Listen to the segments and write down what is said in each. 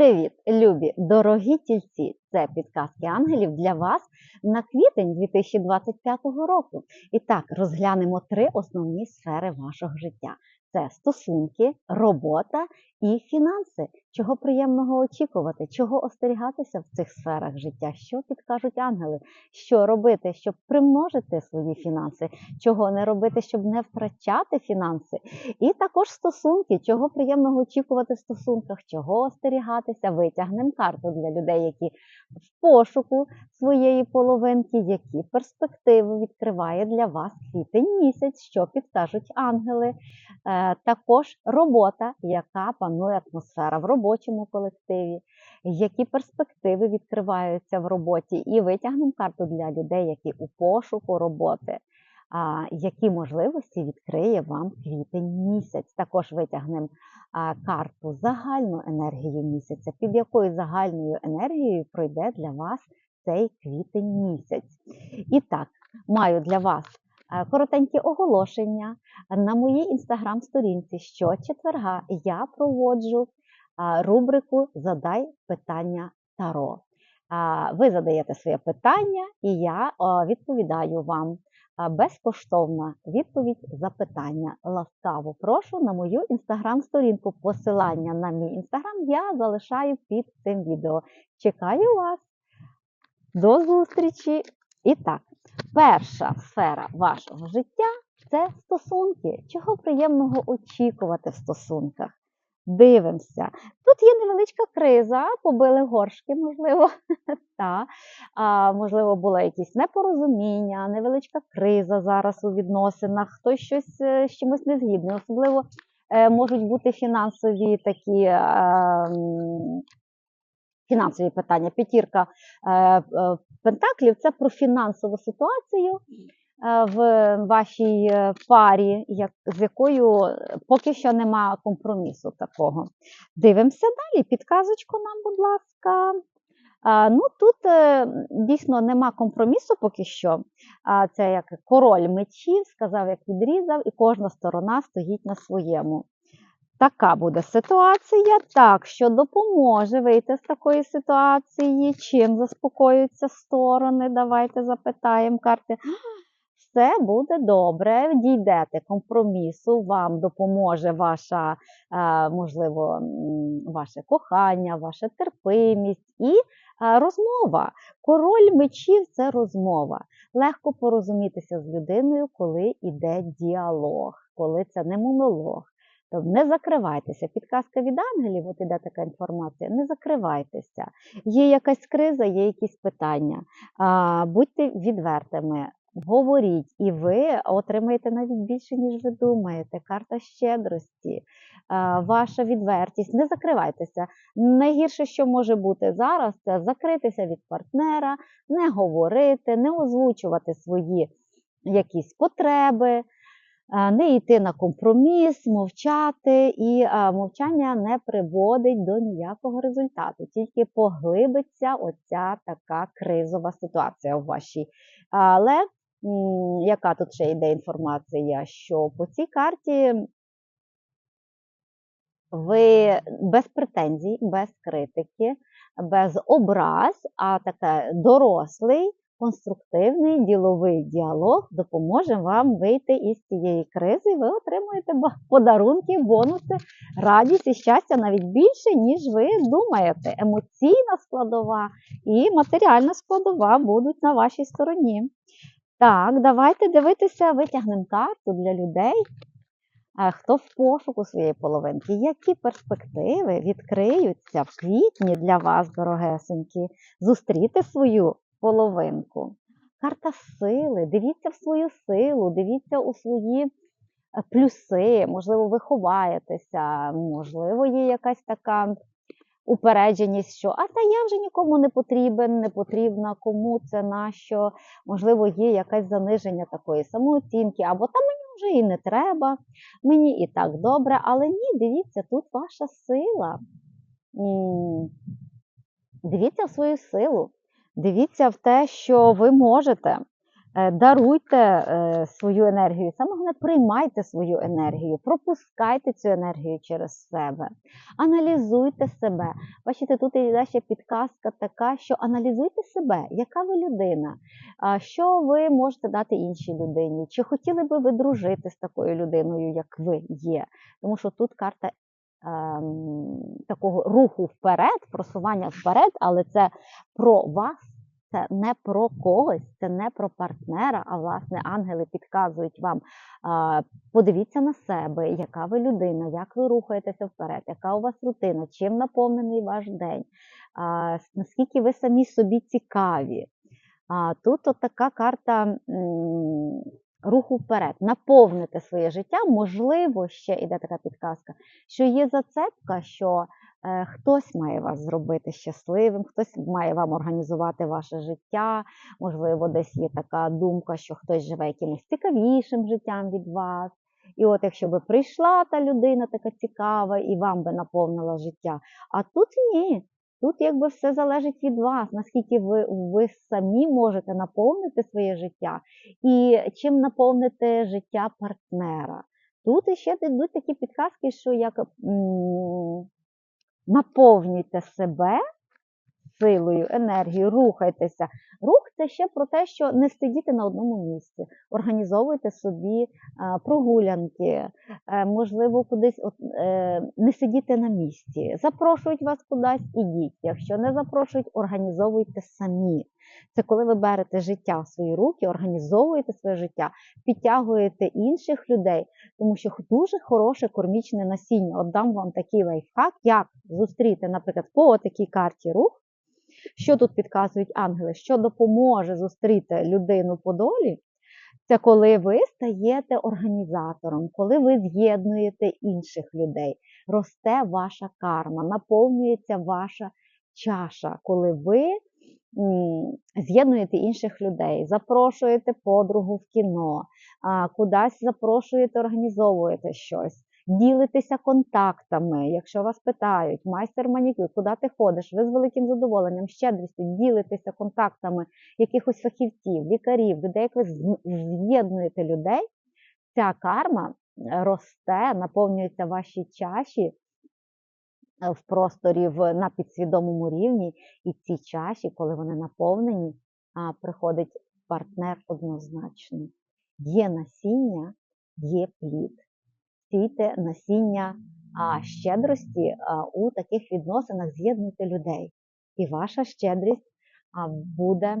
Привіт, любі, дорогі тільці! Це підказки ангелів для вас на квітень 2025 року. І так, розглянемо три основні сфери вашого життя: це стосунки, робота і фінанси. Чого приємного очікувати, чого остерігатися в цих сферах життя, що підкажуть ангели, що робити, щоб примножити свої фінанси, чого не робити, щоб не втрачати фінанси. І також стосунки, чого приємного очікувати в стосунках, чого остерігатися, витягнемо карту для людей, які в пошуку своєї половинки, які перспективи відкриває для вас квітень місяць, що підкажуть ангели. Е, також робота, яка панує атмосфера в робочому колективі, які перспективи відкриваються в роботі, і витягнемо карту для людей, які у пошуку роботи. А, які можливості відкриє вам квітень місяць. Також витягнемо карту загальну енергію місяця, під якою загальною енергією пройде для вас цей квітень місяць. І так, маю для вас коротенькі оголошення на моїй інстаграм-сторінці. Щочетверга я проводжу рубрику Задай питання Таро. Ви задаєте своє питання, і я відповідаю вам. Безкоштовна відповідь запитання. Ласкаво прошу на мою інстаграм-сторінку. Посилання на мій інстаграм я залишаю під цим відео. Чекаю вас. До зустрічі! І так, перша сфера вашого життя це стосунки. Чого приємного очікувати в стосунках? Дивимося. Тут є невеличка криза, побили горшки, можливо, та, а, можливо, було якесь непорозуміння, невеличка криза зараз у відносинах, хтось щось е, з чимось не згідний. Особливо е, можуть бути фінансові такі е, м, фінансові питання. П'ятірка е, е, пентаклів це про фінансову ситуацію е, в вашій парі, як, з якою поки що немає компромісу такого. Дивимося далі. Підказочку нам, будь ласка. А, ну, Тут дійсно нема компромісу поки що. А, це як король мечів, сказав, як відрізав, і кожна сторона стоїть на своєму. Така буде ситуація. Так, що допоможе вийти з такої ситуації, чим заспокоюються сторони. Давайте запитаємо карти. Все буде добре, дійдете компромісу, вам допоможе ваша, е, можливо, ваше кохання, ваша терпимість і е, розмова. Король мечів це розмова. Легко порозумітися з людиною, коли йде діалог, коли це не монолог. Тобто не закривайтеся. Підказка від ангелів, от іде така інформація, не закривайтеся. Є якась криза, є якісь питання. А, Будьте відвертими, говоріть, і ви отримаєте навіть більше, ніж ви думаєте. Карта щедрості, а, ваша відвертість. Не закривайтеся. Найгірше, що може бути зараз, це закритися від партнера, не говорити, не озвучувати свої якісь потреби не йти на компроміс, мовчати, і мовчання не приводить до ніякого результату, тільки поглибиться оця така кризова ситуація у вашій. Але яка тут ще йде інформація? Що по цій карті ви без претензій, без критики, без образ, а таке дорослий конструктивний діловий діалог допоможе вам вийти із цієї кризи, ви отримуєте подарунки, бонуси, радість і щастя навіть більше, ніж ви думаєте. Емоційна складова і матеріальна складова будуть на вашій стороні. Так, давайте дивитися, витягнемо карту для людей. е, Хто в пошуку своєї половинки, які перспективи відкриються в квітні для вас, дорогесенькі, зустріти свою половинку. Карта сили. Дивіться в свою силу, дивіться у свої е, плюси, можливо, ви ховаєтеся, можливо, є якась така упередженість, що а та я вже нікому не потрібен, не потрібна, кому це нащо, можливо, є якесь заниження такої самооцінки, або та мені вже і не треба, мені і так добре, але ні, дивіться, тут ваша сила. Дивіться в свою силу. Дивіться в те, що ви можете. Е, Даруйте е, свою енергію, саме головне приймайте свою енергію, пропускайте цю енергію через себе, аналізуйте себе. Бачите, тут іде ще підказка така, що аналізуйте себе, яка ви людина, що ви можете дати іншій людині, чи хотіли би ви дружити з такою людиною, як ви є. Тому що тут карта такого руху вперед, просування вперед, але це про вас. Це не про когось, це не про партнера, а власне ангели підказують вам. Подивіться на себе, яка ви людина, як ви рухаєтеся вперед, яка у вас рутина, чим наповнений ваш день, наскільки ви самі собі цікаві. Тут от така карта руху вперед. Наповнити своє життя. Можливо, ще іде така підказка, що є зацепка, що е, хтось має вас зробити щасливим, хтось має вам організувати ваше життя. Можливо, десь є така думка, що хтось живе якимось цікавішим життям від вас. І от якщо би прийшла та людина така цікава і вам би наповнила життя, а тут ні. Тут якби все залежить від вас, наскільки ви, ви самі можете наповнити своє життя, і чим наповнити життя партнера. Тут іще йдуть такі підказки, що як м, наповнюйте себе силою, енергією, рухайтеся. Рух це ще про те, що не сидіти на одному місці, організовуйте собі прогулянки, е, можливо, кудись е, не сидіти на місці. Запрошують вас кудись, ідіть. Якщо не запрошують, організовуйте самі. Це коли ви берете життя в свої руки, організовуєте своє життя, підтягуєте інших людей, тому що дуже хороше кормічне насіння. От дам вам такий лайфхак, як зустріти, наприклад, по такій карті рух. Що тут підказують ангели? Що допоможе зустріти людину по долі? Це коли ви стаєте організатором, коли ви з'єднуєте інших людей, росте ваша карма, наповнюється ваша чаша, коли ви з'єднуєте інших людей, запрошуєте подругу в кіно, кудись запрошуєте, організовуєте щось. Ділитеся контактами, якщо вас питають, майстер манікюр, куди ти ходиш, ви з великим задоволенням, щедрістю ділитеся контактами якихось фахівців, лікарів, людей, як ви з'єднуєте людей, ця карма е, росте, наповнюється ваші чаші е, в просторі в, на підсвідомому рівні, і ці чаші, коли вони наповнені, приходить партнер однозначно. Є насіння, є плід. Сійте насіння а, щедрості а, у таких відносинах з'єднуйте людей. І ваша щедрість а, буде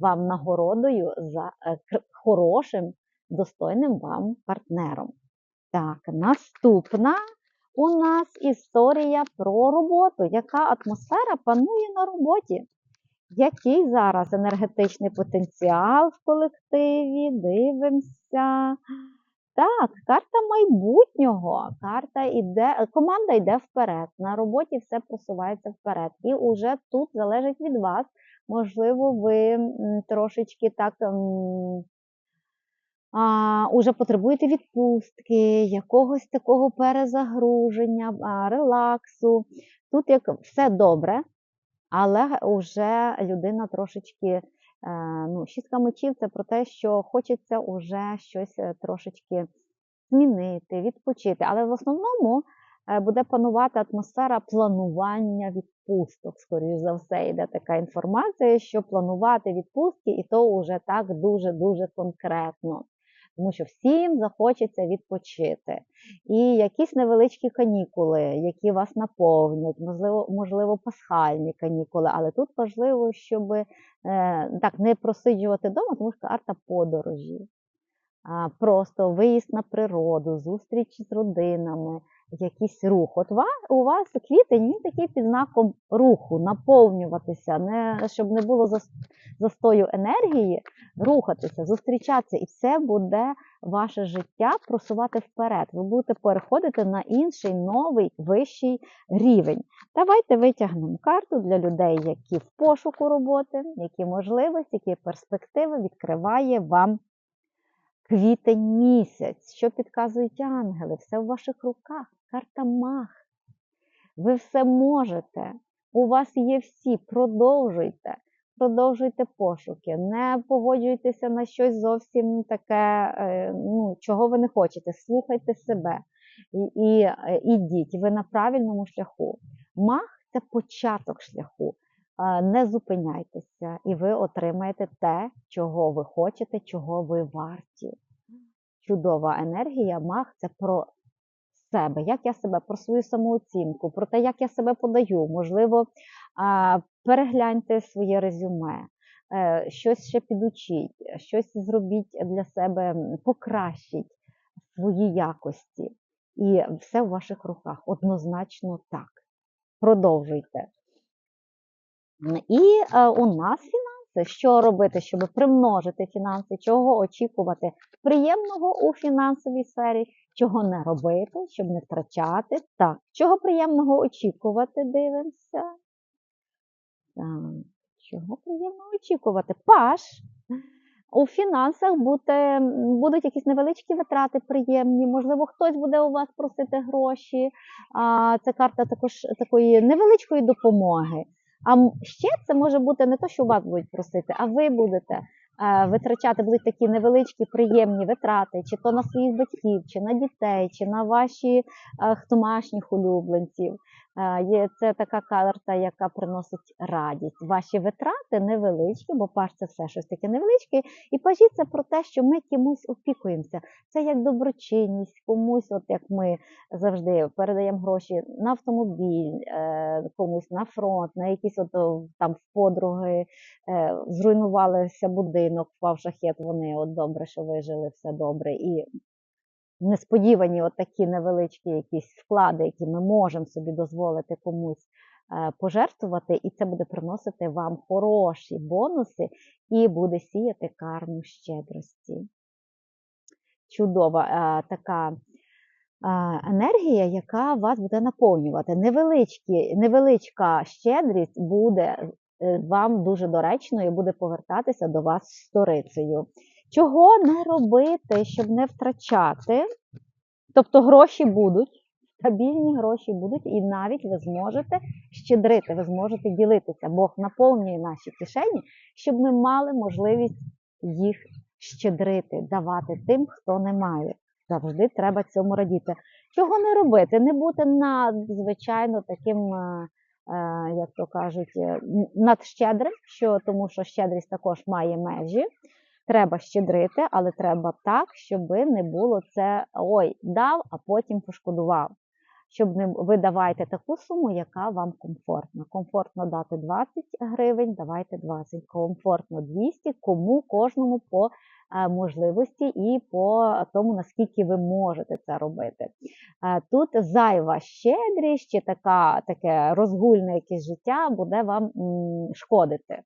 вам нагородою за е, кр- хорошим, достойним вам партнером. Так, наступна у нас історія про роботу. Яка атмосфера панує на роботі? Який зараз енергетичний потенціал в колективі? Дивимося. Так, карта майбутнього. Карта іде, команда йде вперед. На роботі все просувається вперед. І уже тут залежить від вас. Можливо, ви трошечки так а, уже потребуєте відпустки, якогось такого перезагруження, релаксу. Тут як все добре, але вже людина трошечки, е, ну, шістка мечів це про те, що хочеться уже щось е, трошечки змінити, відпочити. Але в основному е, буде панувати атмосфера планування відпусток. Скоріше за все, йде така інформація, що планувати відпустки, і то вже так дуже-дуже конкретно. Тому що всім захочеться відпочити. І якісь невеличкі канікули, які вас наповнять, можливо, можливо, пасхальні канікули. Але тут важливо, щоб е, так не просиджувати вдома, тому що карта подорожі. Просто виїзд на природу, зустріч з родинами, якийсь рух. От у вас квітень він такий під знаком руху, наповнюватися, не, щоб не було застою енергії, рухатися, зустрічатися, і це буде ваше життя просувати вперед. Ви будете переходити на інший новий вищий рівень. Давайте витягнемо карту для людей, які в пошуку роботи, які можливості, які перспективи відкриває вам квітень місяць. Що підказують ангели? Все в ваших руках. Карта мах. Ви все можете. У вас є всі. Продовжуйте. продовжуйте пошуки, не погоджуйтеся на щось зовсім таке, е, ну, чого ви не хочете. Слухайте себе і, і е, ідіть, ви на правильному шляху. Мах це початок шляху. Е, Не зупиняйтеся, і ви отримаєте те, чого ви хочете, чого ви варті. Чудова енергія, мах це про себе, як я себе, про свою самооцінку, про те, як я себе подаю. Можливо, перегляньте своє резюме, е, щось ще підучіть, щось зробіть для себе, покращіть свої якості. І все в ваших руках. Однозначно так. Продовжуйте. І е, у нас фінанси. Що робити, щоб примножити фінанси, чого очікувати приємного у фінансовій сфері, чого не робити, щоб не втрачати. Так, чого приємного очікувати, дивимося. Так, чого приємного очікувати? Паш. У фінансах буде, будуть якісь невеличкі витрати приємні, можливо, хтось буде у вас просити гроші. А, це карта також такої невеличкої допомоги. А ще це може бути не то, що вас будуть просити, а ви будете витрачати будуть такі невеличкі приємні витрати, чи то на своїх батьків, чи на дітей, чи на ваші е, домашніх улюбленців. Це така карта, яка приносить радість. Ваші витрати невеличкі, бо паш це все щось таке невеличке. І пажі це про те, що ми кимось опікуємося. Це як доброчинність, комусь, от як ми завжди передаємо гроші на автомобіль, е, комусь на фронт, на якісь от там в подруги, е, зруйнувалися будинок, впав шахет, вони от добре, що вижили, все добре. І несподівані от такі невеличкі якісь вклади, які ми можемо собі дозволити комусь е, пожертвувати, і це буде приносити вам хороші бонуси і буде сіяти карму щедрості. Чудова е, така е, енергія, яка вас буде наповнювати. Невеличкі, невеличка щедрість буде вам дуже доречною буде повертатися до вас сторицею. Чого не робити, щоб не втрачати? Тобто гроші будуть, стабільні гроші будуть, і навіть ви зможете щедрити, ви зможете ділитися. Бог наповнює наші кишені, щоб ми мали можливість їх щедрити, давати тим, хто не має. Завжди треба цьому радіти. Чого не робити? Не бути надзвичайно таким, е, е, як то кажуть, надщедрим, що, тому що щедрість також має межі. Треба щедрити, але треба так, щоб не було це ой, дав, а потім пошкодував. Щоб не ви давайте таку суму, яка вам комфортна. Комфортно дати 20 гривень, давайте 20. Комфортно 200, кому кожному по е, можливості і по тому, наскільки ви можете це робити. Е, Тут зайва щедрість чи така, таке розгульне якесь життя буде вам шкодити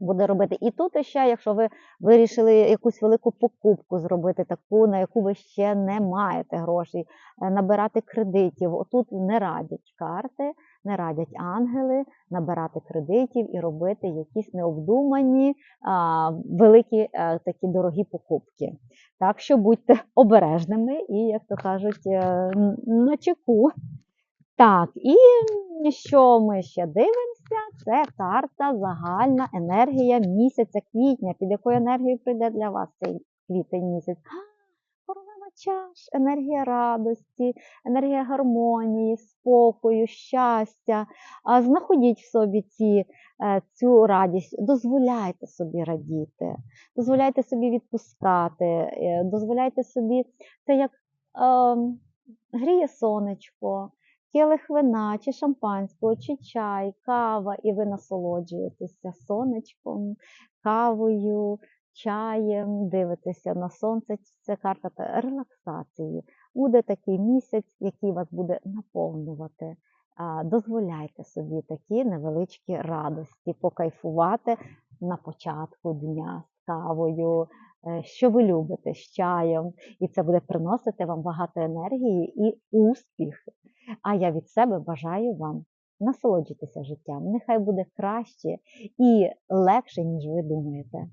буде робити. І тут ще, якщо ви вирішили якусь велику покупку зробити, таку, на яку ви ще не маєте грошей, е, набирати кредитів. Отут не радять карти, не радять ангели набирати кредитів і робити якісь необдумані а, великі е, такі дорогі покупки. Так що будьте обережними і, як то кажуть, е, на чеку. Так, і що ми ще дивимося? Це карта загальна енергія місяця квітня. Під якою енергією прийде для вас цей квітень місяць? Королева чаш, енергія радості, енергія гармонії, спокою, щастя. Знаходіть в собі ці, е, цю радість, дозволяйте собі радіти, дозволяйте собі відпускати, е, дозволяйте собі це як ем, гріє сонечко келих вина, чи шампанського, чи чай, кава, і ви насолоджуєтеся сонечком, кавою, чаєм, дивитеся на сонце. Це карта релаксації. Буде такий місяць, який вас буде наповнювати. Дозволяйте собі такі невеличкі радості, покайфувати на початку дня з кавою, що ви любите, з чаєм, і це буде приносити вам багато енергії і успіх. А я від себе бажаю вам насолоджуватися життям. Нехай буде краще і легше, ніж ви думаєте.